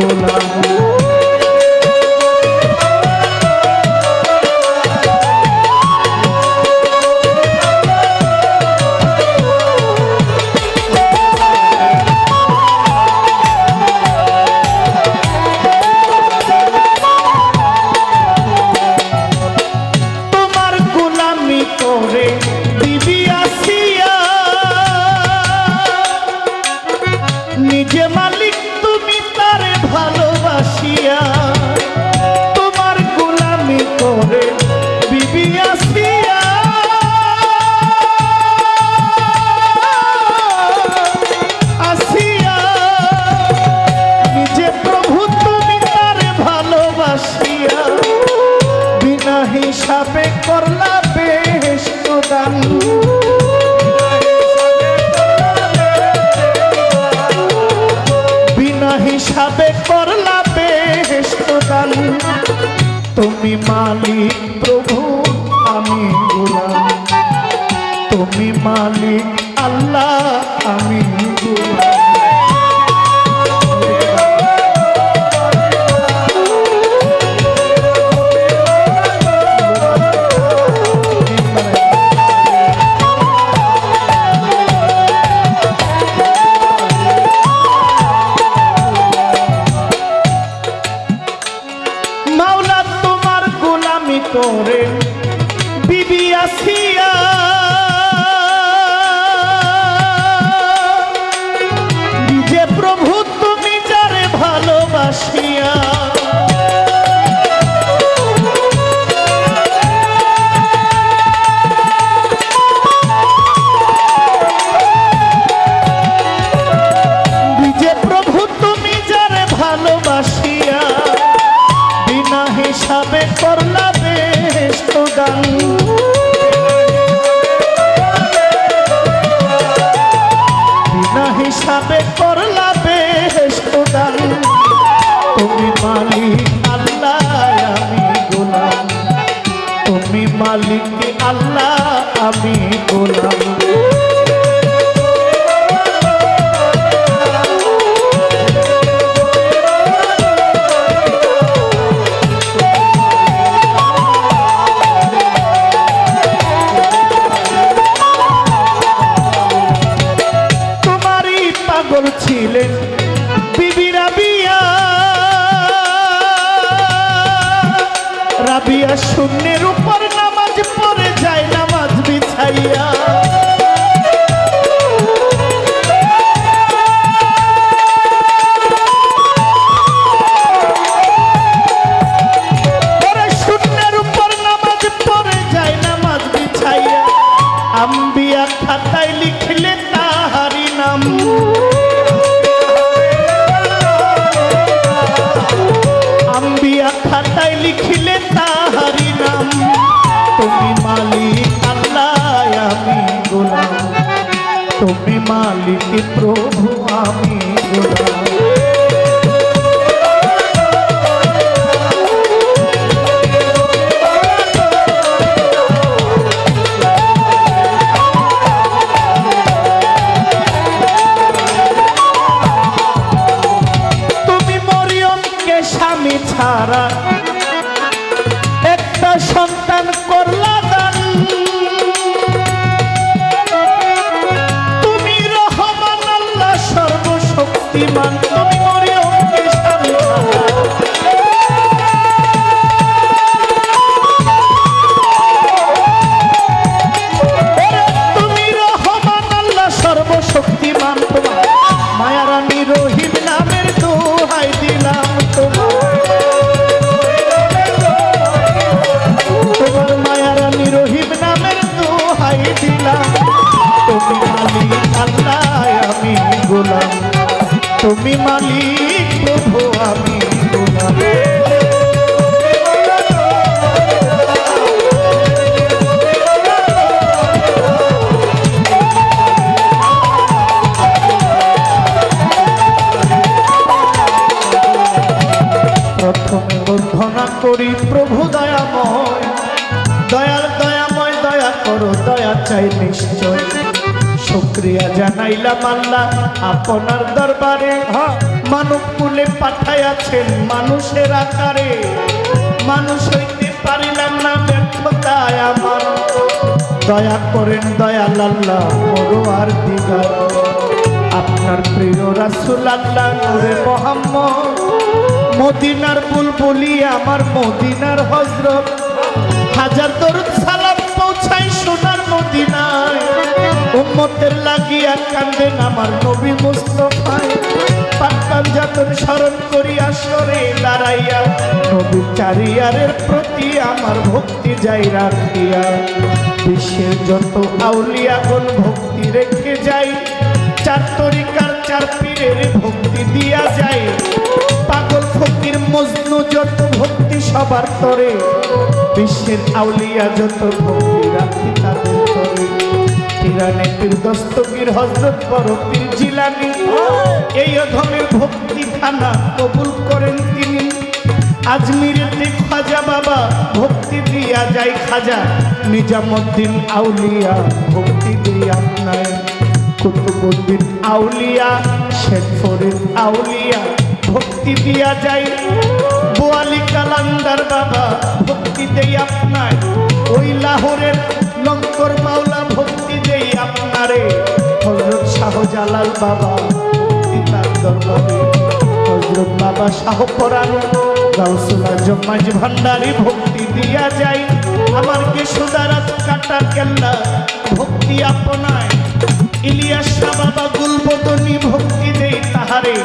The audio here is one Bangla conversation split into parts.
গোলাম হিসাবে করলা বেশ দান বিনা হিসাবে করলা বেশ দান তুমি মালিক প্রভু, আমি গুলাম। তুমি মালিক আল্লাহ, আমি গুলাম। করে। বিবি আসিয়া তোমারই পাগল ছিলেন বিবিরা রাবিয়া শূন্যের উপর দিয়া তুমি মালিক, প্রভু আমি প্রথম বন্ধনা করি, প্রভু দয়াময়। দয়াল দয়াময়, দয়া করো, দয়া চাই নিশ্চয়। শুক্রিয়া জানাইলাম আল্লাহ। আপনার দরবারে মানব কুলে পাঠাইয়াছেন মানুষের আকারে। মানুষ হইতে পারিলাম না ব্যর্থতায় আমার। দয়া করেন দয়াল আল্লাহ, বড় আর দিগা আপনার প্রিয় রাসুল আল্লাহ, নূরে মোহাম্মদ। মদিনার বুলবুলি আমার মদিনার হজরত হাজার দরুদ সালাম পৌঁছাই সোনার মদিনায় উম্মতের লাগিয়া কান্দেন আমার নবী মুস্তফায় পাক্কান যাতন স্মরণ করিয়া সরে দাঁড়াইয়া নবী চারিয়ারের প্রতি আমার ভক্তি যাই রাখিয়া। বিশ্বের যত আউলিয়াগণ ভক্তি রেখে যাই, চার তরিকার চার পীরের ভক্তি দিয়া যায় পাগল ফকির মজনু যত ভক্তি সবার তরে, বিশ্বের আউলিয়া যত ভক্তি রাখি তাদের তরে। পিরানে পীর দস্তগীর হজরত বড় পীর জিলানি। এই অধমের ভক্তি খানা কবুল করেন তিনি। আজমিরেতে খাজা বাবা ভক্তি দিয়া যায় খাজা। নিজামুদ্দিন আউলিয়া ভক্তি দিয়া আপনার কুতুবুদ্দিন আউলিয়া, শেখ আউলিয়া ভক্তি দিয়া যাই বোয়ালি কালান্দার বাবা ভক্তি দেই আপনার ওই লাহোরের লঙ্কর মাওলা আপনারে হজরত শাহজালাল বাবা ভক্তি তার দরবারে হজরত বাবা শাহ পরাণ গাউসুলা জমাজ ভান্ডারি ভক্তি দিয়া যাই আমার কে সুদারাত কাটা কেল্লা ভক্তি আপনায়। ইলিয়াস বাবা গুলবদনী ভক্তি দেই তাহারে,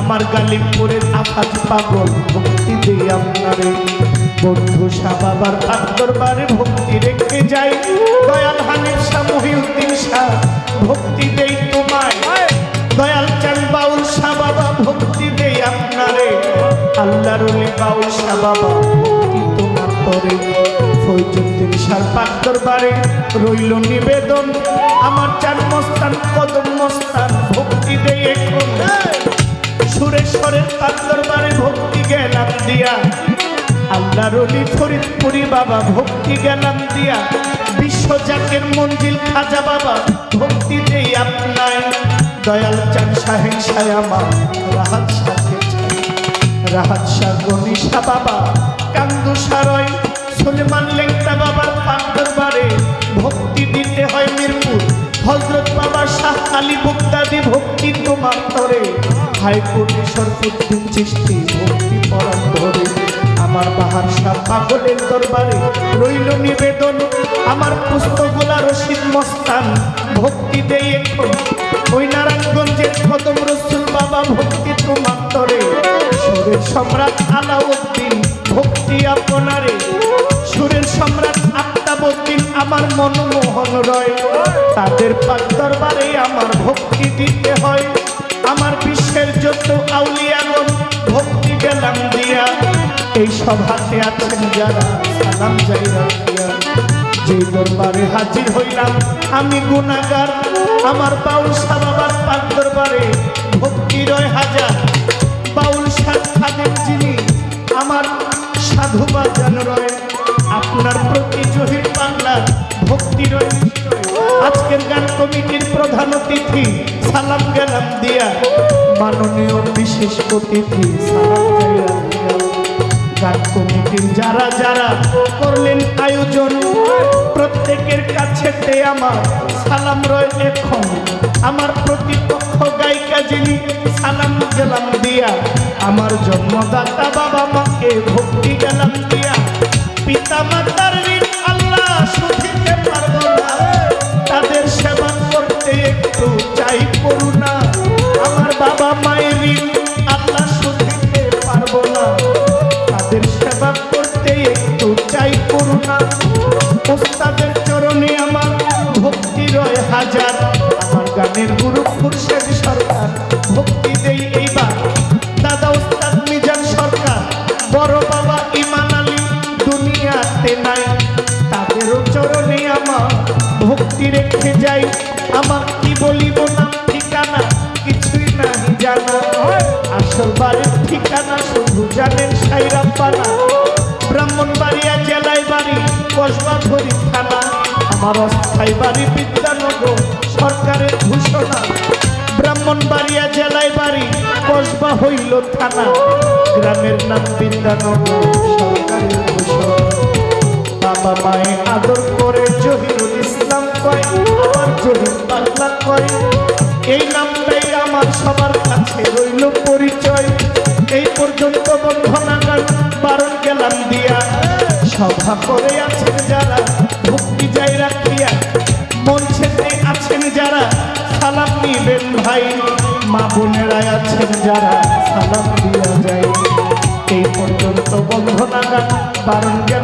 আমার গালিমপুরের আফাজ পাগল ভক্তি দেই আপনারে। বন্ধু শাহ বাবার দরবারে ভক্তি রেখে শাহ মহিউদ্দিন ভক্তি দেই তোমায়। দয়াল চান বাউল শাহ বাবা ভক্তি দেই আপনারে। আল্লাহর ওলি বাউল শাহ বাবা ভক্তি তোমার তরে ফৈজুদ্দিন শাহ পাক দরবারে রইল নিবেদন। আমার চান মস্তান কদম মস্তান ভক্তি দেই এখন। সুরেশ্বরের পাক দরবারে ভক্তি গেলাম দিয়া। আল্লাহর অলি ফরিদপুরি বাবা ভক্তি গেলাম দিয়া। বিশ্ব জাকের মঞ্জিল খাজা বাবা, ভক্তি দেই আপনায়। দয়াল চান শাহেন শায়ামা রাহাত শাহে রাহাত শাহ গনিশা বাবা, কান্দু সারয়। সুলেমান লেংটা বাবার পাক ভক্তি দিতে হয় মিরপুর। হজরত বাবা শাহ আলী মুক্তাদি ভক্তি তোমার তরে। হাইকোর্টে সরফুদ্দিন চিষ্টি ভক্তি পরাণ ধরে আমার বাহার শাহ পাগলের দরবারে রইল নিবেদন। আমার পুস্তকগুলা রশিদ মস্তান, ভক্তি দেই এখন। ওই নারায়ণগঞ্জের কদম রসুল বাবা, ভক্তি তোমার তরে। সুরের সম্রাট আলাউদ্দিন, ভক্তি আপনারে। সুরের সম্রাট আত্মাবুদ্দিন আমার মনমোহন রয়। তাদের পাক দরবারে আমার ভক্তি দিতে হয়। এই সভাতে আছেন যারা সালাম যাই যে দরবারে হাজির হইলাম। আমি গুণাগার, আমার বাউল সাবাবার পাক দরবারে ভক্তি রয় হাজার। বাউল সাত খাদের যিনি আমার সাধু বাজান রয়, আপনার প্রতি জহির বাংলার ভক্তি রয় আজকের গান কমিটির প্রধান অতিথি, সালাম গেলাম দিয়া। মাননীয় বিশেষ অতিথি, সালাম দিয়া কমিটির যারা যারা করলেন আয়োজন, প্রত্যেকের কাছে আমার সালাম রয় এখন। আমার প্রতিপক্ষ গায়িকা যিনি, সালাম গেলাম দিয়া। আমার জন্মদাতা বাবা মাকে ভক্তি গেলাম দিয়া। পিতা মাতার ঋণ আল্লাহ শুধিতে পারব না। তাদের সেবা করতে একটু চাই করুণা। আমার বাবা মায়ের গানের গুরু খুরশেদ সরকার। ভক্তি দেই এইবার। দাদা ওস্তাদ মিজান সরকার। বড় বাবা ইমান আলী দুনিয়াতে নাই। তাদেরও চরণে আমার ভক্তি রেখে যাই। আমার কি বলিব না, ঠিকানা কিছুই নাহি জানা। আসল বাড়ির ঠিকানা শুধু জানেন সাইরাম পানা। ব্রাহ্মণবাড়ি কসবা ধরি থানা। আমার অস্থায়ী বাড়ি বিদ্যানগর সরকারের ঘোষণা। ব্রাহ্মণবাড়িয়া জেলায় বাড়ি, কসবা হইল থানা। গ্রামের নাম বিদ্যানগর সরকারের ঘোষণা। বাবা মায়ে আদর করে জহিরুল ইসলাম কয় আমার জহির পাগলা কয়। এই নামটাই আমার সবার কাছে রইল পরিচয়। এই পর্যন্ত বন্ধনাগার বারণ গেলাম দিয়া। সভা করে আছেন যারা সালাম দিয়া যায় এই পর্যন্ত বন্ধনাগার বারণ গেলাম দিয়া